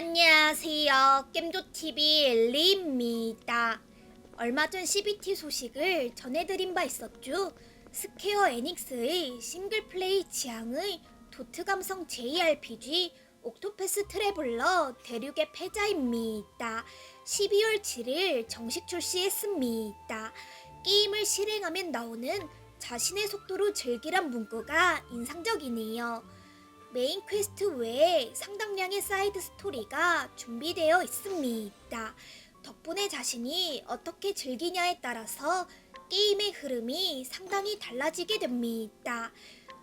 안녕하세요. 겜조TV 리입니다. 얼마 전 CBT 소식을 전해드린 바 있었죠. 스퀘어 에닉스의 싱글플레이 지향의 도트 감성 JRPG 옥토패스 트래블러 대륙의 패자입니다. 12월 7일 정식 출시했습니다. 게임을 실행하면 나오는 자신의 속도로 즐기란 문구가 인상적이네요. 메인 퀘스트 외에 상당량의 사이드 스토리가 준비되어 있습니다. 덕분에 자신이 어떻게 즐기냐에 따라서 게임의 흐름이 상당히 달라지게 됩니다.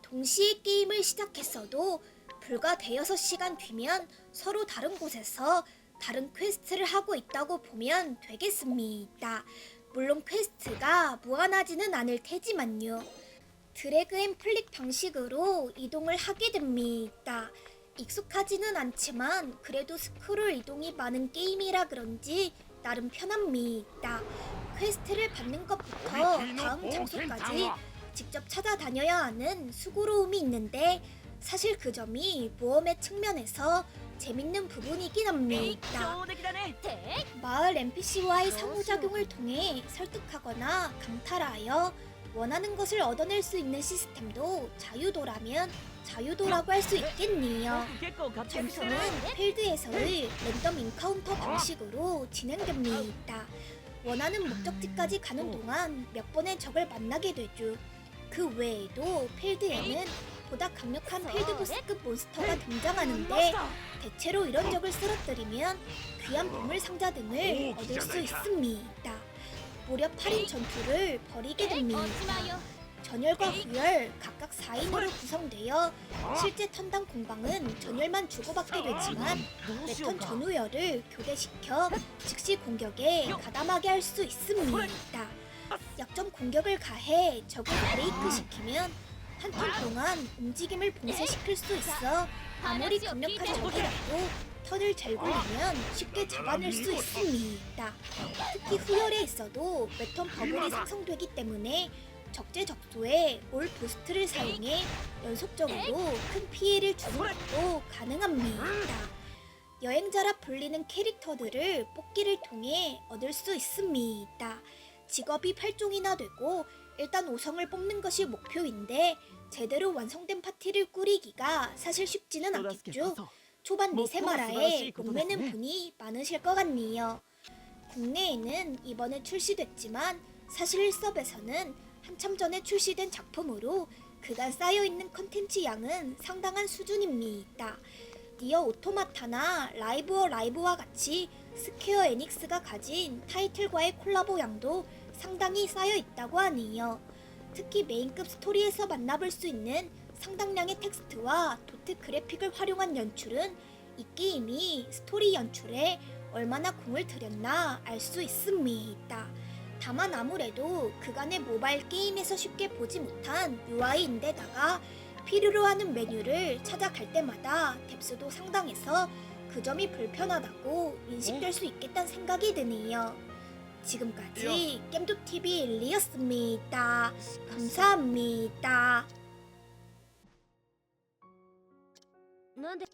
동시에 게임을 시작했어도 불과 대여섯 시간 뒤면 서로 다른 곳에서 다른 퀘스트를 하고 있다고 보면 되겠습니다. 물론 퀘스트가 무한하지는 않을 테지만요. 드래그 앤 플릭 방식으로 이동을 하게 됩니다. 익숙하지는 않지만 그래도 스크롤 이동이 많은 게임이라 그런지 나름 편합니다. 퀘스트를 받는 것부터 다음 장소까지 직접 찾아다녀야 하는 수고로움이 있는데 사실 그 점이 모험의 측면에서 재밌는 부분이긴 합니다. 네, 마을 NPC와의 상호작용을 통해 설득하거나 강탈하여 원하는 것을 얻어낼 수 있는 시스템도 자유도라면 자유도라고 할 수 있겠니요. 전투는 필드에서의 랜덤 인카운터 방식으로 진행됩니다. 원하는 목적지까지 가는 동안 몇 번의 적을 만나게 되죠. 그 외에도 필드에는 보다 강력한 필드보스급 몬스터가 등장하는데 대체로 이런 적을 쓰러뜨리면 귀한 보물 상자 등을 얻을 수 있습니다. 무려 8인 전투를 벌이게 됩니다. 전열과 후열 각각 4인으로 구성되어 실제 턴당 공방은 전열만 주고받게 되지만 매턴 전후열을 교대시켜 즉시 공격에 가담하게 할 수 있습니다. 약점 공격을 가해 적을 브레이크시키면 한 턴 동안 움직임을 봉쇄시킬 수 있어 아무리 강력한 적이라도 턴을 잘 굴리면 쉽게 잡아낼 수 있습니다. 특히 후열에 있어도 매턴 버블이 생성되기 때문에 적재적소에 올 부스트를 사용해 연속적으로 큰 피해를 주는 것도 가능합니다. 여행자라 불리는 캐릭터들을 뽑기를 통해 얻을 수 있습니다. 직업이 8종이나 되고 일단 5성을 뽑는 것이 목표인데 제대로 완성된 파티를 꾸리기가 사실 쉽지는 않겠죠. 초반 미세마라에 목매는 분이 많으실 것 같네요. 국내에는 이번에 출시됐지만 사실 1섭에서는 한참 전에 출시된 작품으로 그간 쌓여있는 컨텐츠 양은 상당한 수준입니다. 니어 오토마타나 라이브어 라이브와 같이 스퀘어 에닉스가 가진 타이틀과의 콜라보 양도 상당히 쌓여 있다고 하네요. 특히 메인급 스토리에서 만나볼 수 있는 상당량의 텍스트와 도트 그래픽을 활용한 연출은 이 게임이 스토리 연출에 얼마나 공을 들였나 알 수 있습니다. 다만 아무래도 그간의 모바일 게임에서 쉽게 보지 못한 UI인데다가 필요로 하는 메뉴를 찾아갈 때마다 뎁스도 상당해서 그 점이 불편하다고 인식될 수 있겠다는 생각이 드네요. 지금까지 겜도TV 일리였습니다. 감사합니다. なんで